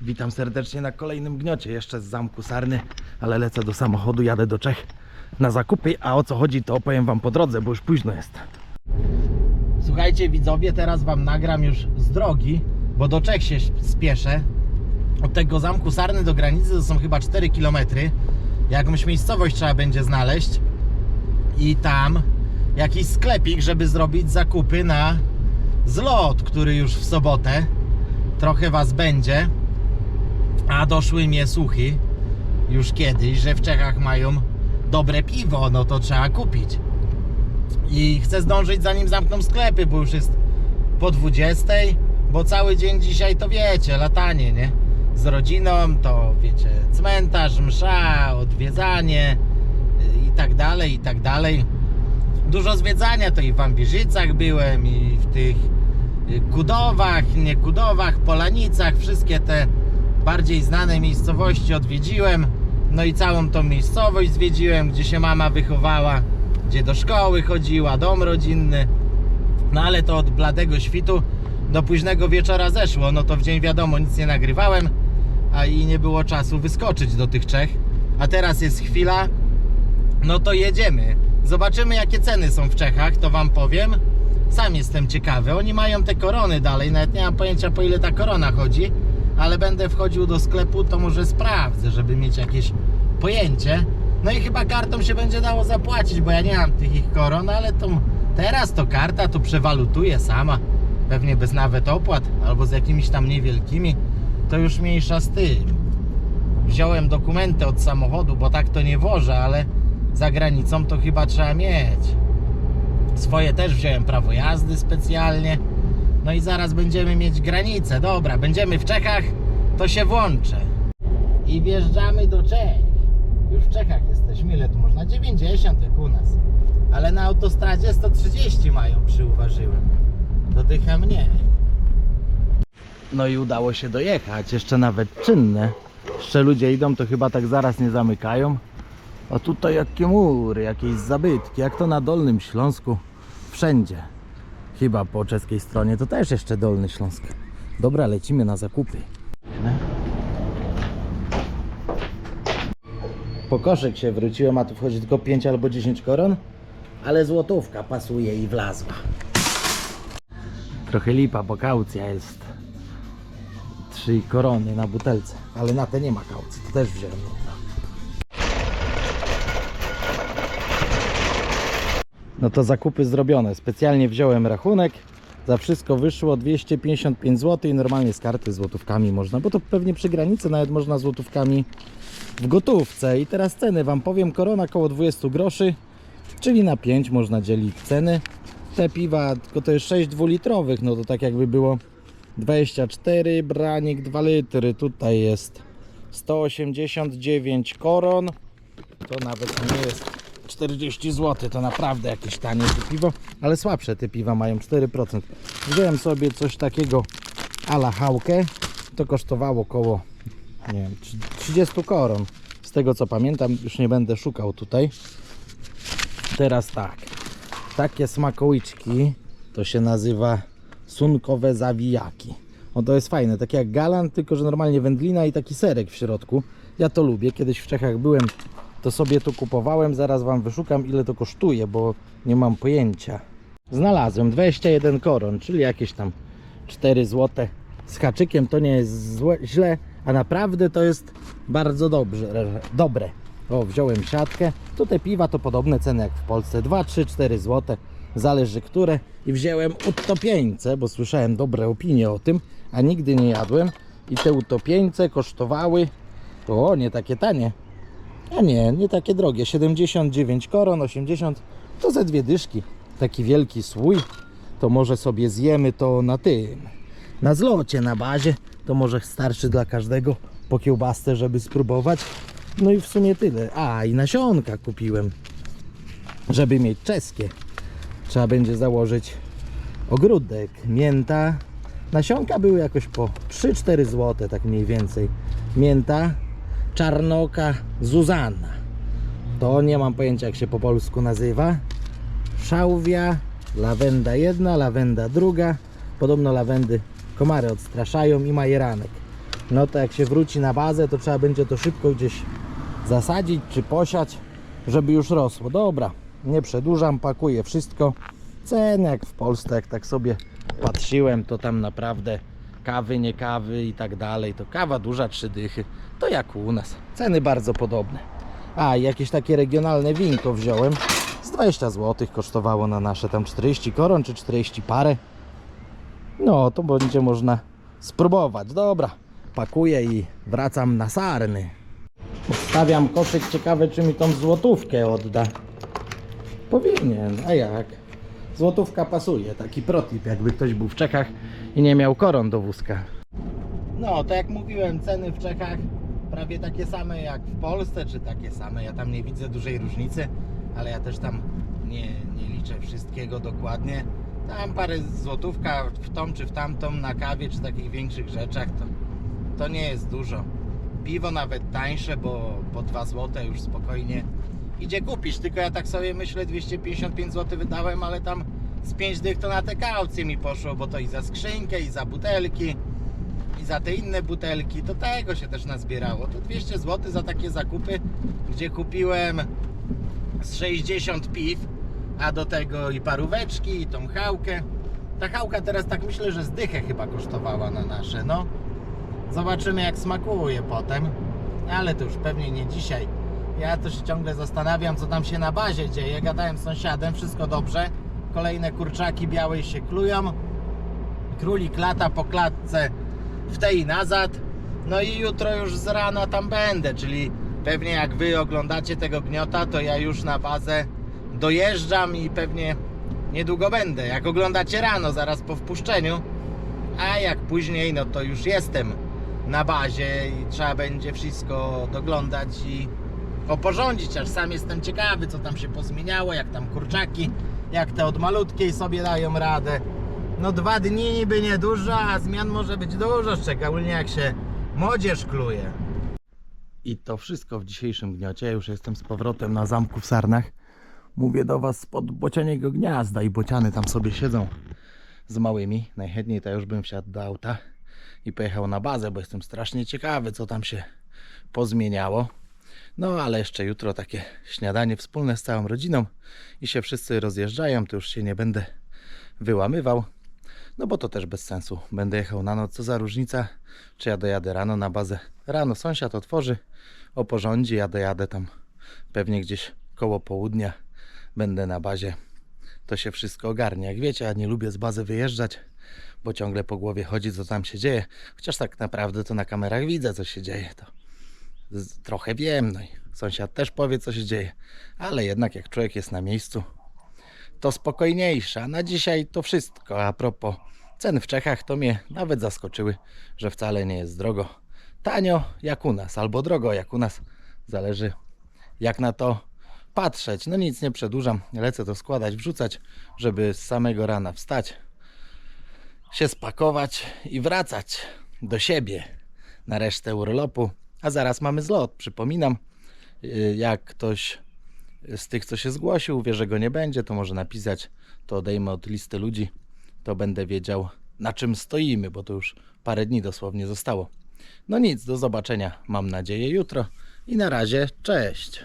Witam serdecznie na kolejnym gniocie, jeszcze z zamku Sarny, ale lecę do samochodu, jadę do Czech na zakupy, a o co chodzi to opowiem wam po drodze, bo już późno jest. Słuchajcie widzowie, teraz wam nagram już z drogi, bo do Czech się spieszę. Od tego zamku Sarny do granicy to są chyba 4 km. Jakąś miejscowość trzeba będzie znaleźć i tam jakiś sklepik, żeby zrobić zakupy na zlot, który już w sobotę. Trochę was będzie. A doszły mnie słuchy już kiedyś, że w Czechach mają dobre piwo, no to trzeba kupić. I chcę zdążyć zanim zamkną sklepy, bo już jest po 20, bo cały dzień dzisiaj to wiecie, latanie, nie? Z rodziną to wiecie, cmentarz, msza, odwiedzanie y, i tak dalej, i tak dalej. Dużo zwiedzania, to i w Wambirzycach byłem, i w tych y, Kudowach, nie Kudowach, Polanicach, wszystkie te bardziej znane miejscowości odwiedziłem. No i całą tą miejscowość zwiedziłem, gdzie się mama wychowała, gdzie do szkoły chodziła, dom rodzinny. No ale to od bladego świtu do późnego wieczora zeszło. No to w dzień wiadomo, nic nie nagrywałem, a i nie było czasu wyskoczyć do tych Czech. A teraz jest chwila, no to jedziemy. Zobaczymy jakie ceny są w Czechach, to wam powiem. Sam jestem ciekawy. Oni mają te korony dalej, nawet nie mam pojęcia po ile ta korona chodzi, ale będę wchodził do sklepu, to może sprawdzę, żeby mieć jakieś pojęcie. No i chyba kartą się będzie dało zapłacić, bo ja nie mam tych ich koron, ale to teraz to karta to przewalutuje sama. Pewnie bez nawet opłat, albo z jakimiś tam niewielkimi. To już mniejsza z tym wziąłem dokumenty od samochodu, bo tak to nie wożę, ale za granicą to chyba trzeba mieć. Swoje też wziąłem prawo jazdy specjalnie. No i zaraz będziemy mieć granicę. Dobra, będziemy w Czechach, to się włączę. I wjeżdżamy do Czech. Już w Czechach jesteśmy. Ile tu można? 90 jak u nas. Ale na autostradzie 130 mają, przyuważyłem. To dycha mniej. No i udało się dojechać, jeszcze nawet czynne. Jeszcze ludzie idą, to chyba tak zaraz nie zamykają. A tutaj jakie mury, jakieś zabytki, jak to na Dolnym Śląsku. Wszędzie. Chyba po czeskiej stronie to też jeszcze Dolny Śląsk. Dobra, lecimy na zakupy. Po koszyk się wróciłem, a tu wchodzi tylko 5 albo 10 koron. Ale złotówka pasuje i wlazła. Trochę lipa, bo kaucja jest trzy korony na butelce, ale na te nie ma kaucji, to też wziąłem. No to zakupy zrobione. Specjalnie wziąłem rachunek. Za wszystko wyszło 255 zł i normalnie z karty złotówkami można, bo to pewnie przy granicy nawet można złotówkami w gotówce. I teraz ceny Wam powiem. Korona około 20 groszy, czyli na 5 można dzielić ceny. Te piwa, tylko to jest 6 dwulitrowych, no to tak jakby było 24, branik 2 litry. Tutaj jest 189 koron. To nawet nie jest 40 zł. To naprawdę jakieś tanie to piwo, ale słabsze te piwa mają 4%. Wziąłem sobie coś takiego a la hałkę. To kosztowało około nie wiem, 30 koron. Z tego co pamiętam, już nie będę szukał tutaj. Teraz tak. Takie smakołyczki to się nazywa sunkowe zawijaki. O to jest fajne, takie jak galan, tylko że normalnie wędlina i taki serek w środku. Ja to lubię. Kiedyś w Czechach byłem, to sobie to kupowałem. Zaraz wam wyszukam ile to kosztuje, bo nie mam pojęcia. Znalazłem 21 koron, czyli jakieś tam 4 zł. Z haczykiem to nie jest złe, źle, a naprawdę to jest bardzo dobrze, dobre. O, wziąłem siatkę. Tutaj piwa to podobne ceny jak w Polsce. 2, 3, 4 zł. Zależy które. I wziąłem utopieńce, bo słyszałem dobre opinie o tym, a nigdy nie jadłem. I te utopieńce kosztowały, o nie takie tanie. A nie, nie takie drogie. 79 koron, 80 to ze dwie dyszki. Taki wielki słój. To może sobie zjemy to na tym. Na zlocie, na bazie. To może starszy dla każdego po kiełbasce, żeby spróbować. No i w sumie tyle. A, i nasionka kupiłem, żeby mieć czeskie. Trzeba będzie założyć ogródek, mięta. Nasionka były jakoś po 3-4 zł, tak mniej więcej. Mięta, czarnoka, Zuzanna. To nie mam pojęcia jak się po polsku nazywa. Szałwia, lawenda jedna, lawenda druga. Podobno lawendy komary odstraszają i majeranek. no to jak się wróci na bazę, to trzeba będzie to szybko gdzieś zasadzić czy posiać, żeby już rosło. Dobra, nie przedłużam, pakuję wszystko. Ceny jak w Polsce, jak tak sobie patrzyłem, to tam naprawdę kawy, nie kawy i tak dalej. To kawa duża, trzy dychy. To jak u nas. Ceny bardzo podobne. A, jakieś takie regionalne winko wziąłem. Z 20 zł kosztowało na nasze tam 40 koron czy 40 parę. No, to będzie można spróbować. Dobra, pakuję i wracam na sarny. Stawiam koszyk, ciekawe czy mi tą złotówkę odda. Powinien, a jak? Złotówka pasuje, taki protip, jakby ktoś był w Czechach i nie miał koron do wózka. No, to jak mówiłem, ceny w Czechach prawie takie same jak w Polsce, czy takie same. Ja tam nie widzę dużej różnicy, ale ja też tam nie, nie liczę wszystkiego dokładnie. Tam parę złotówka w tą czy w tamtą na kawie, czy takich większych rzeczach, to, to nie jest dużo. Piwo nawet tańsze, bo po 2 zł już spokojnie idzie kupić. Tylko ja tak sobie myślę, 255 zł wydałem, ale tam z 5 dych to na te kaucje mi poszło, bo to i za skrzynkę, i za butelki, i za te inne butelki, to tego się też nazbierało. To 200 zł za takie zakupy, gdzie kupiłem z 60 piw, a do tego i paróweczki, i tą chałkę. Ta chałka teraz tak myślę, że zdychę chyba kosztowała na nasze, no. Zobaczymy jak smakuje potem, ale to już pewnie nie dzisiaj. Ja też ciągle zastanawiam, co tam się na bazie dzieje. Gadałem z sąsiadem, wszystko dobrze. Kolejne kurczaki białej się klują. Królik lata po klatce w tej i nazad. No i jutro już z rana tam będę, czyli pewnie jak wy oglądacie tego gniota, to ja już na bazę dojeżdżam i pewnie niedługo będę. Jak oglądacie rano, zaraz po wpuszczeniu, a jak później, no to już jestem na bazie i trzeba będzie wszystko doglądać i oporządzić, aż sam jestem ciekawy, co tam się pozmieniało, jak tam kurczaki, jak te od malutkiej sobie dają radę. No dwa dni niby niedużo, a zmian może być dużo, szczególnie jak się młodzież kluje. I to wszystko w dzisiejszym gniocie. Ja Już jestem z powrotem na zamku w Sarnach. Mówię do Was spod bocianiego gniazda i bociany tam sobie siedzą z małymi. Najchętniej to już bym wsiadł do auta i pojechał na bazę, bo jestem strasznie ciekawy, co tam się pozmieniało. No, ale jeszcze jutro takie śniadanie wspólne z całą rodziną i się wszyscy rozjeżdżają, to już się nie będę wyłamywał. No bo to też bez sensu. Będę jechał na noc, co za różnica, czy ja dojadę rano na bazę. Rano sąsiad otworzy, oporządzi, ja dojadę tam pewnie gdzieś koło południa. Będę na bazie. To się wszystko ogarnie. Jak wiecie, ja nie lubię z bazy wyjeżdżać, bo ciągle po głowie chodzi, co tam się dzieje. Chociaż tak naprawdę to na kamerach widzę, co się dzieje. To trochę wiem, no i sąsiad też powie, co się dzieje. Ale jednak jak człowiek jest na miejscu, to spokojniejsze. A na dzisiaj to wszystko. A propos cen w Czechach, to mnie nawet zaskoczyły, że wcale nie jest drogo. Tanio jak u nas, albo drogo jak u nas. Zależy jak na to patrzeć. No nic, nie przedłużam. Lecę to składać, wrzucać, żeby z samego rana wstać, się spakować i wracać do siebie na resztę urlopu. A zaraz mamy zlot, przypominam. Yy, Jak ktoś z tych, co się zgłosił, wie, że go nie będzie, to może napisać, to odejmę od listy ludzi, to będę wiedział, na czym stoimy, bo to już parę dni dosłownie zostało. No nic, do zobaczenia, mam nadzieję, jutro i na razie, cześć.